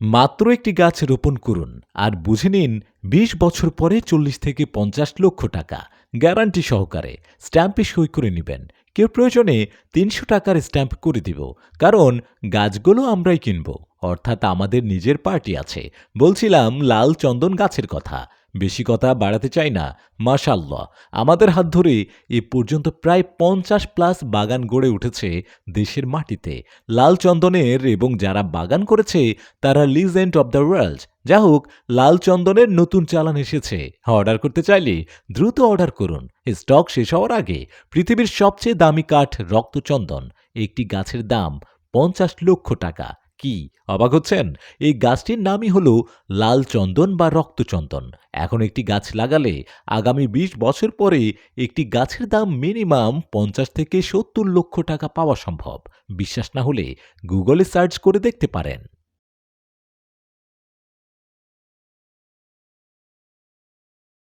মাত্র একটি গাছ রোপণ করুন আর বুঝে নিন বিশ বছর পরে চল্লিশ থেকে পঞ্চাশ লক্ষ টাকা। গ্যারান্টি সহকারে স্ট্যাম্পে সই করে নেবেন। কেউ প্রয়োজনে তিনশো টাকার স্ট্যাম্প করে দিব, কারণ গাছগুলো আমরাই কিনব। অর্থাৎ আমাদের নিজের পার্টি আছে। বলছিলাম লাল চন্দন গাছের কথা। বেশি কথা বাড়াতে চাই না মাশাল্লাহ আমাদের হাত ধরে এ পর্যন্ত প্রায় পঞ্চাশ প্লাস বাগান গড়ে উঠেছে দেশের মাটিতে। লাল চন্দনের এবং যারা বাগান করেছে, তারা লিজেন্ড অব দ্য ওয়ার্ল্ড যা হোক, লাল চন্দনের নতুন চালান এসেছে। অর্ডার করতে চাইলে দ্রুত অর্ডার করুন। স্টক শেষ হওয়ার আগে পৃথিবীর সবচেয়ে দামি কাঠ রক্তচন্দন। একটি গাছের দাম পঞ্চাশ লক্ষ টাকা। কি? অবাক হচ্ছেন? এই গাছটির নামই হল লাল চন্দন বা রক্তচন্দন। এখন একটি গাছ লাগালে আগামী ২০ বছর পরে একটি গাছের দাম মিনিমাম পঞ্চাশ থেকে সত্তর লক্ষ টাকা পাওয়া সম্ভব। বিশ্বাস না হলে গুগলে সার্চ করে দেখতে পারেন।